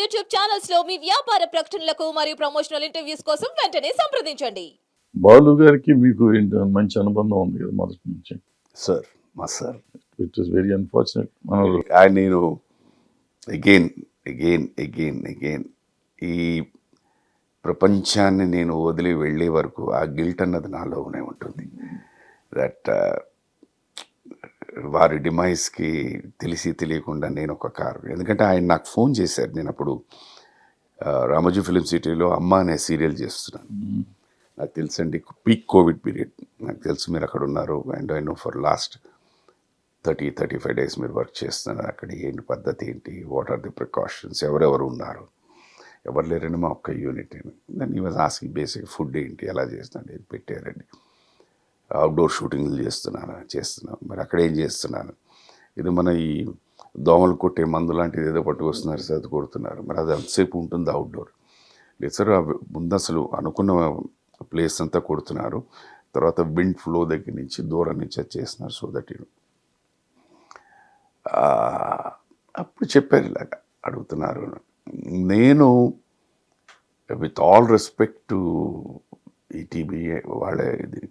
YouTube ఛానల్స్లో మీ వ్యాపార ప్రకటనలకు మరియు ప్రమోషనల్ ఇంటర్వ్యూస్ కోసం వెంటనే సంప్రదించండి. బాలు గారికి మీకు మంచి అనుబంధం ఉంది కదా మొదటి నుంచి? సార్ మా sir it is very unfortunate మన నేను అగైన్ అగైన్ అగైన్ అగైన్ ఈ ప్రపంచాన్ని నేను వదిలి వెళ్ళే వరకు ఆ గిల్ట్ అన్నది నాలోనే ఉంటుంది. దట్ వారి డిమైస్కి తెలిసి తెలియకుండా నేను ఒక కారు. ఎందుకంటే ఆయన నాకు ఫోన్ చేశారు. నేను అప్పుడు రామోజీ ఫిలిం సిటీలో అమ్మ అనే సీరియల్ చేస్తున్నాను. నాకు తెలుసండి పీక్ కోవిడ్ పీరియడ్. నాకు తెలుసు మీరు అక్కడ ఉన్నారు. And I know for last thirty thirty five days మీరు వర్క్ చేస్తున్నారు. అక్కడ ఏంటి పద్ధతి ఏంటి? What are the precautions? ఎవరెవరు ఉన్నారు? ఎవరు లేరని మా ఒక్క యూనిట్. దాన్ని వాజ్ ఆస్కింగ్ బేసిక్ ఫుడ్ ఏంటి? ఎలా చేస్తున్నాను ఇది పెట్టారండి. అవుట్డోర్ షూటింగ్లు చేస్తున్నాను చేస్తున్నాను. మరి అక్కడ ఏం చేస్తున్నాను? ఇది మన ఈ దోమలు కొట్టే మందు లాంటిది ఏదో పట్టుకొస్తున్నారు సార్ అది కొడుతున్నారు. మరి అది అంతసేపు ఉంటుంది అవుట్డోర్ లేదు సార్ ముందు అసలు అనుకున్న ప్లేస్ అంతా కొడుతున్నారు. తర్వాత విండ్ ఫ్లో దగ్గర నుంచి దూరం నుంచి అది చేస్తున్నారు సో దట్ యూ అప్పుడు చెప్పారు ఇలాగా అడుగుతున్నారు. నేను with all respect to ETV వాళ్ళ ఇది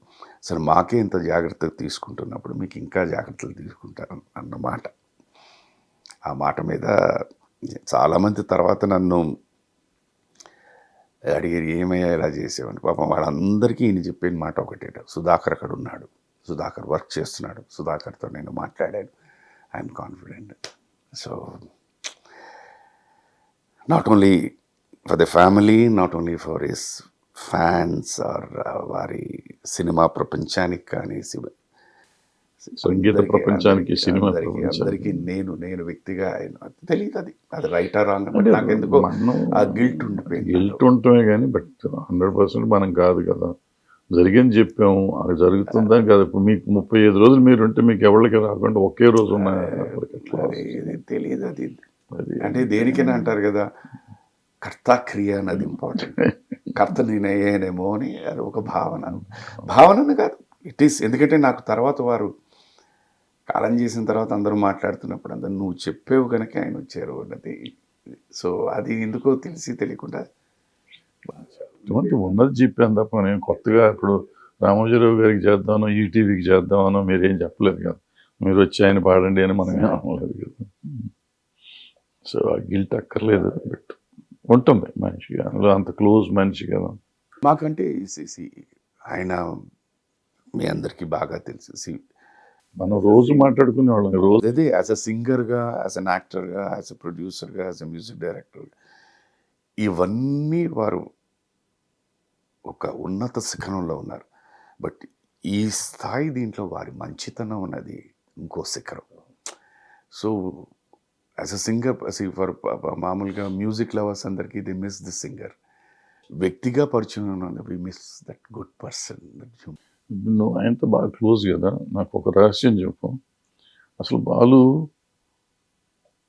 సరే మాకే ఇంత జాగ్రత్తగా తీసుకుంటున్నప్పుడు మీకు ఇంకా జాగ్రత్తలు తీసుకుంటారు అన్నమాట ఆ మాట మీద చాలామంది తర్వాత నన్ను అడిగారు ఏమయ్యా ఇలా చేసేవని? పాపం వాళ్ళందరికీ ఈయన చెప్పిన మాట ఒకటే సుధాకర్ అక్కడ ఉన్నాడు సుధాకర్ వర్క్ చేస్తున్నాడు సుధాకర్తో నేను మాట్లాడాను I'm confident. So not only for the family not only for his fans or వారి సినిమా ప్రపంచానికి కానీ సంగీత ప్రపంచానికి, సినిమా అందరికీ- నేను నేను వ్యక్తిగా ఆయన తెలియదు అది. అది రైట్ ఆ రాంగ్ నాకు ఎందుకో ఆ గిల్ట్ ఉండిపోయింది గిల్ట్ ఉండటమే కానీ బట్ హండ్రెడ్ పర్సెంట్ మనం కాదు కదా. జరిగింది చెప్పాము అది జరుగుతుందా కదా. ఇప్పుడు మీకు ముప్పై ఐదు రోజులు మీరు ఉంటే మీకు ఎవరికి రాకుండా ఒకే రోజు ఉన్నాయి తెలియదు అది అది. అంటే దేనికైనా అంటారు కదా కర్త క్రియ అన్నది ఇంపార్టెంట్ కర్త నేనయ్యానేమో అని అది ఒక భావన. భావనను కాదు. ఇట్ ఈస్ ఎందుకంటే నాకు తర్వాత వారు కాలం చేసిన తర్వాత అందరూ మాట్లాడుతున్నప్పుడు అందరూ నువ్వు చెప్పేవు కనుక ఆయన వచ్చారు అన్నది. సో అది ఎందుకో తెలిసి తెలియకుండా ఇటువంటి ఉన్నది చెప్పాను తప్ప నేను కొత్తగా ఇప్పుడు రామోజీరావు గారికి చేద్దామను ఈటీవీకి చేద్దామనో మీరేం చెప్పలేదు కదా. మీరు వచ్చి ఆయన పాడండి అని మనం ఏం అనలేదు కదా. సో ఆ గిల్ట్ అక్కర్లేదు. బట్ ఉంటుంది అందులో అంత క్లోజ్ మనిషి కదా. మాకంటే see, ఆయన మీ అందరికీ బాగా తెలుసు. మనం రోజు మాట్లాడుకునే వాళ్ళం రోజు అదే యాజ్ అ సింగర్గా యాజ్ అన్ యాక్టర్గా యాజ్ అ ప్రొడ్యూసర్గా యాజ్ అ మ్యూజిక్ డైరెక్టర్ ఇవన్నీ వారు ఒక ఉన్నత శిఖరంలో ఉన్నారు. బట్ ఈ స్థాయి దీంట్లో వారి మంచితనం అన్నది ఇంకో శిఖరం. So as a singer for మామూలుగా మ్యూజిక్ లవర్స్ అందరికీ ది మిస్ ది సింగర్ వ్యక్తిగా పరిచయం ఉన్నది we miss that good person నువ్వు ఆయనతో బాగా క్లోజ్ కదా నాకు ఒక రహస్యం చెప్పు. అసలు బాలు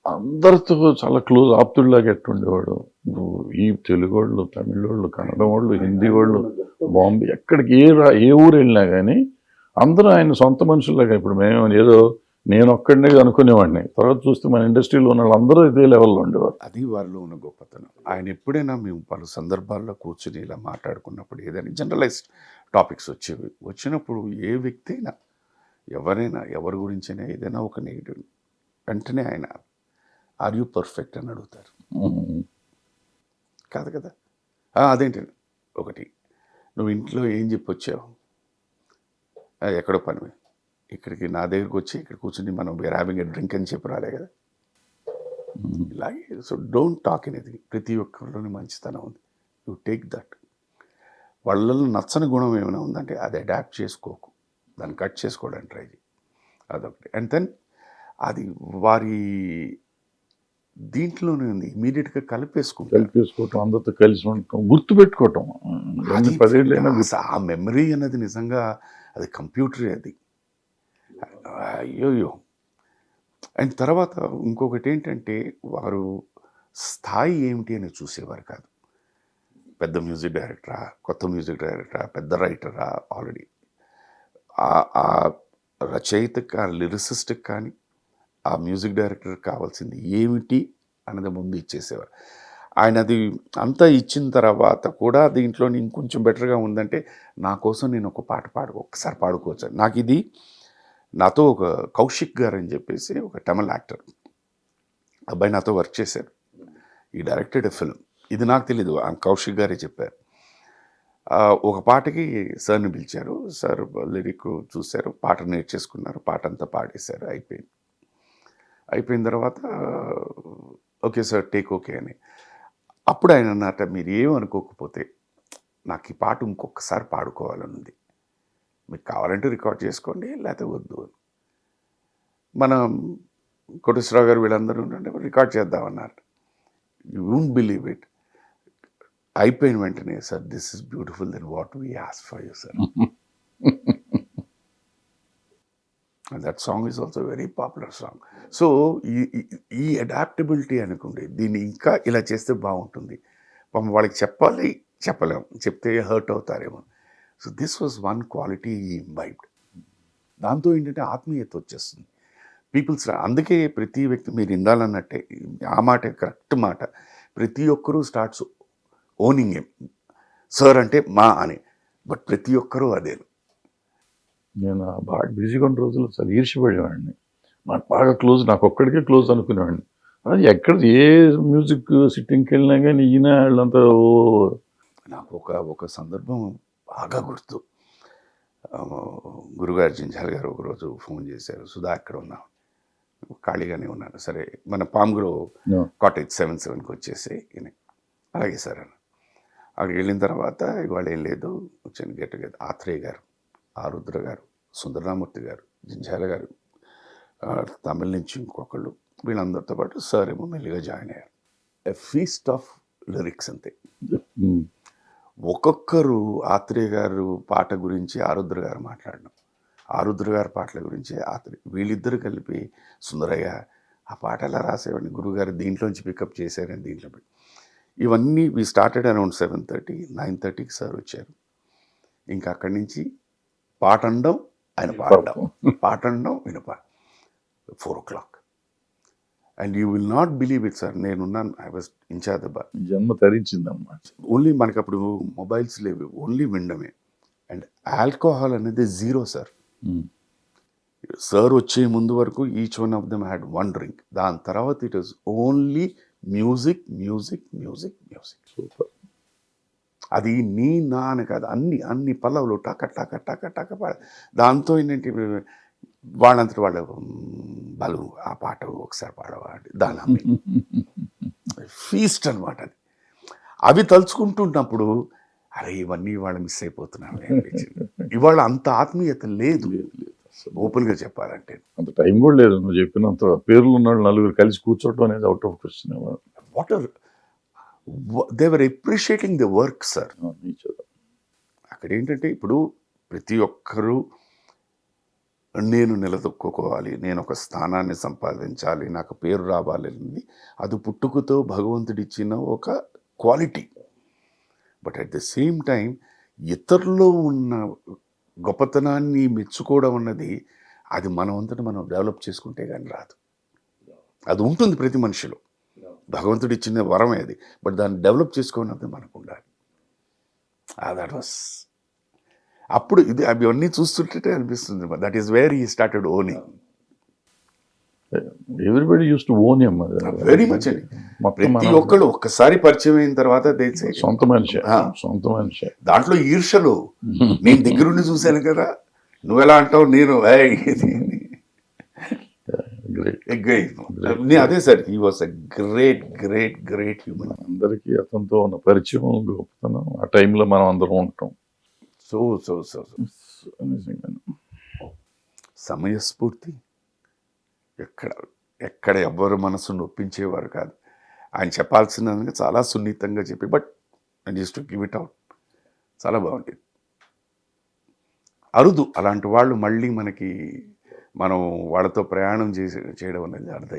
అందరితో చాలా క్లోజ్ ఆప్తుడిలాగా ఎట్టుండేవాడు? నువ్వు ఈ తెలుగు వాళ్ళు తమిళ వాళ్ళు కన్నడ వాళ్ళు హిందీ వాళ్ళు బాంబే ఎక్కడికి ఏ రా ఏ ఊరు వెళ్ళినా కానీ అందరూ ఆయన సొంత మనుషుల్లాగా ఇప్పుడు మేము ఏదో నేను ఒక్కడినే అనుకునేవాడిని. తర్వాత చూస్తే మన ఇండస్ట్రీలో ఉన్న వాళ్ళందరూ ఇదే లెవెల్లో ఉండేవారు. అది వారిలో ఉన్న గొప్పతనం. ఆయన ఎప్పుడైనా మేము పలు సందర్భాల్లో కూర్చుని ఇలా మాట్లాడుకున్నప్పుడు ఏదైనా జనరలైజ్డ్ టాపిక్స్ వచ్చేవి వచ్చినప్పుడు ఏ వ్యక్తి అయినా ఎవరైనా ఎవరి గురించైనా ఏదైనా ఒక నెగిటివ్ వెంటనే ఆయన ఆర్ యూ పర్ఫెక్ట్? అని అడుగుతారు. కాదు కదా? "ఆ, అదేంటండి ఒకటి నువ్వు ఇంట్లో ఏం చెప్పొచ్చావు? "ఆ, ఎక్కడో పని ఇక్కడికి నా దగ్గరికి వచ్చి ఇక్కడ కూర్చుని మనం హ్యావింగ్ ఎ డ్రింక్ అని చెప్పి రాలే కదా. ఇలాగే సో డోంట్ టాక్ ఎనీథింగ్ ప్రతి ఒక్కరిలోని మంచితనం ఉంది. యూ టేక్ దట్ వాళ్ళలో నచ్చని గుణం ఏమైనా ఉందంటే అది అడాప్ట్ చేసుకోకు. దాన్ని కట్ చేసుకోవడానికి ట్రై చేయి. అదొకటి. అండ్ దెన్ అది వారి దీంట్లోనే ఉంది. ఇమీడియట్గా కలిపేసుకుంటారు. కలిపేసుకోవటం అందరితో కలిసి ఉండటం గుర్తు పెట్టుకోవటం అది ఎన్ని పదేళ్ళైనా గుర్తు అసలు ఆ మెమరీ అన్నది నిజంగా అది కంప్యూటరే అది. అయ్యోయ్యో. అండ్ తర్వాత ఇంకొకటి ఏంటంటే వారు స్థాయి ఏమిటి అని చూసేవారు కాదు. పెద్ద మ్యూజిక్ డైరెక్టరా కొత్త మ్యూజిక్ డైరెక్టరా పెద్ద రైటరా ఆల్రెడీ. ఆ రచయితకి కానీ లిరిసిస్ట్కి కానీ ఆ మ్యూజిక్ డైరెక్టర్ కావాల్సింది ఏమిటి అనేది ముందు ఇచ్చేసేవారు. ఆయన అది అంతా ఇచ్చిన తర్వాత కూడా దీంట్లో ఇంకొంచెం బెటర్గా ఉందంటే నా కోసం నేను ఒక పాట పాడు ఒకసారి పాడుకోవచ్చు. నాకు ఇది నాతో ఒక కౌశిక్ గారు అని చెప్పేసి ఒక తమిళ యాక్టర్. అబ్బాయి నాతో వర్క్ చేశారు. ఈ డైరెక్టెడ్ ఫిల్మ్. ఇది నాకు తెలీదు. ఆ కౌశిక్ గారే చెప్పారు. ఒక పాటకి సార్ని పిలిచారు. సార్ లిరిక్ చూశారు. పాట నేర్చేసుకున్నారు. పాట అంతా పాడేశారు. అయిపోయింది. అయిపోయిన తర్వాత ఓకే సార్ టేక్ ఓకే అని. అప్పుడు ఆయన అన్నట మీరు ఏమనుకోకపోతే నాకు ఈ పాట ఇంకొకసారి పాడుకోవాలని ఉంది. మీకు కావాలంటే రికార్డ్ చేసుకోండి లేకపోతే వద్దు అని. మనం కోటేశ్వరరావు గారు వీళ్ళందరూ ఉంటే రికార్డ్ చేద్దామన్నారు. యూ వోంట్ బిలీవ్ ఇట్ అయిపోయిన వెంటనే sir this is beautiful then what we as for you sir that song is also very popular song so ఈ ఈ- అడాప్టబిలిటీ అనుకోండి దీన్ని ఇంకా ఇలా చేస్తే బాగుంటుంది. పాపం వాళ్ళకి చెప్పాలి చెప్పలేం. చెప్తే hurt అవుతారేమో. So this was one quality imbibed దాంతో ఏంటంటే ఆత్మీయత వచ్చేస్తుంది. పీపుల్స్ అందుకే ప్రతి వ్యక్తి మీరు ఇండాలన్నట్టే ఆ మాట కరెక్ట్ మాట. ప్రతి ఒక్కరూ స్టార్ట్స్ ఓనింగ్ ఎమ్ సార్ అంటే మా అని బట్ ప్రతి ఒక్కరూ అదే. నేను బాగా బిజీగా ఉన్న రోజుల్లో చాలా ఈర్ష్యపడేవాడిని. నాకు బాగా క్లోజ్ నాకు ఒక్కడికే క్లోజ్ అనుకునేవాడిని. అది ఎక్కడ ఏ మ్యూజిక్ సిట్టింగ్కి వెళ్ళినా కానీ ఈయన వాళ్ళంతా ఓ నాకు ఒక ఒక సందర్భం బాగా గుర్తు. గురుగారు జింజాల్ గారు ఒకరోజు ఫోన్ చేశారు సుధా ఎక్కడ ఉన్నావు ఖాళీగానే ఉన్నాను. సరే మన పామ్గ్రో. కాటేజ్ సెవెన్ సెవెన్కి వచ్చేసి అలాగే సార్ అని అక్కడికి వెళ్ళిన తర్వాత ఇవాళ ఏం లేదు వచ్చాను గెట్ టుగెదర్. ఆత్రేయ గారు ఆరుద్ర గారు సుందరరామూర్తి గారు జింజాల గారు తమిళ నుంచి ఇంకొకళ్ళు వీళ్ళందరితో పాటు సార్ ఏమో మెల్లిగా జాయిన్ అయ్యారు. ఎ ఫీస్ట్ ఆఫ్ లిరిక్స్ అంతే. ఒక్కొక్కరు ఆత్రేయ గారు పాట గురించి ఆరుద్ర గారు మాట్లాడడం. ఆరుద్ర గారి పాటల గురించి ఆత్రేయ వీళ్ళిద్దరు కలిపి సుందరయ్య ఆ పాట ఎలా రాసేవాడిని గురుగారు దీంట్లోంచి పికప్ చేశారని దీంట్లో పెట్టి ఇవన్నీ we started around seven thirty nine థర్టీకి సార్ వచ్చారు. ఇంకా అక్కడి నుంచి పాట అనడం ఆయన పాడడం పాట అనడం. విన పాట four o'clock and you will not believe it sir నేనున్నాను. ఐ వాజ్ ఇన్ఛార్జ్ జన్మ తరించింది అనమాట ఓన్లీ మనకి అప్పుడు మొబైల్స్ లేవు. ఓన్లీ వినడమే. అండ్ ఆల్కహాల్ అనేది జీరో సార్ సార్ వచ్చే ముందు వరకు each one of them had one drink దాని తర్వాత it is only music music music music super అది నీ నా అని కాదు. అన్ని అన్ని పల్లవులు టక టక టక టక పాడ. దాంతో ఏంటంటే వాళ్ళంతటి వాళ్ళ బలు ఆ పాట ఒకసారి పాడవాడి దాని ఫీస్ట్ అనమాట అది. అవి తలుచుకుంటున్నప్పుడు అరే ఇవన్నీ ఇవాళ మిస్ అయిపోతున్నాను అనిపించింది. ఇవాళ అంత ఆత్మీయత లేదు. ఓపెన్గా చెప్పాలంటే. అంత టైం కూడా లేదు నువ్వు చెప్పినంత పేర్లు ఉన్న వాళ్ళు నలుగురు కలిసి కూర్చోవటం అనేది out of question what are they're appreciating the work sir అక్కడ ఏంటంటే ఇప్పుడు ప్రతి ఒక్కరూ నేను నిలదొక్కుకోవాలి నేను ఒక స్థానాన్ని సంపాదించాలి నాకు పేరు రావాలి అనేది అది పుట్టుకతో భగవంతుడిచ్చిన ఒక quality. But at the same time ఇతరులో ఉన్న గొప్పతనాన్ని మెచ్చుకోవడం అన్నది అది మనం అంతటా మనం డెవలప్ చేసుకుంటే కానీ రాదు. అది ఉంటుంది ప్రతి మనిషిలో. భగవంతుడు ఇచ్చిన వరమే అది. బట్ దాన్ని డెవలప్ చేసుకోవడం మనకు ఉండాలి దట్ ah, వాస్ అప్పుడు ఇది అవన్నీ చూస్తుంటే అనిపిస్తుంది. That is where he started owning everybody use to own em very much అండి ప్రతి ఒక్కళ్ళు ఒక్కసారి పరిచయం అయిన తర్వాత సొంత మనిషి. సొంత మనిషి. దాంట్లో ఈర్షలు. నేను దగ్గరుండి చూశాను కదా నువ్వెలా అంటావు? నేను. నే- అదే sir he was a great great great human అందరికీ అతనితో ఉన్న పరిచయం గొప్పతనం. ఆ టైంలో మనం అందరం ఉంటాం. సో సో సో సమయస్ఫూర్తి ఎక్కడ ఎక్కడ ఎవ్వరు మనసు నొప్పించేవారు కాదు ఆయన చెప్పాల్సినది చాలా సున్నితంగా చెప్పి but just to give it out చాలా బాగుండేది అరుదు అలాంటి వాళ్ళు మళ్ళీ మనకి మనం వాళ్ళతో ప్రయాణం చేసి చేయడం అనేది అర్థం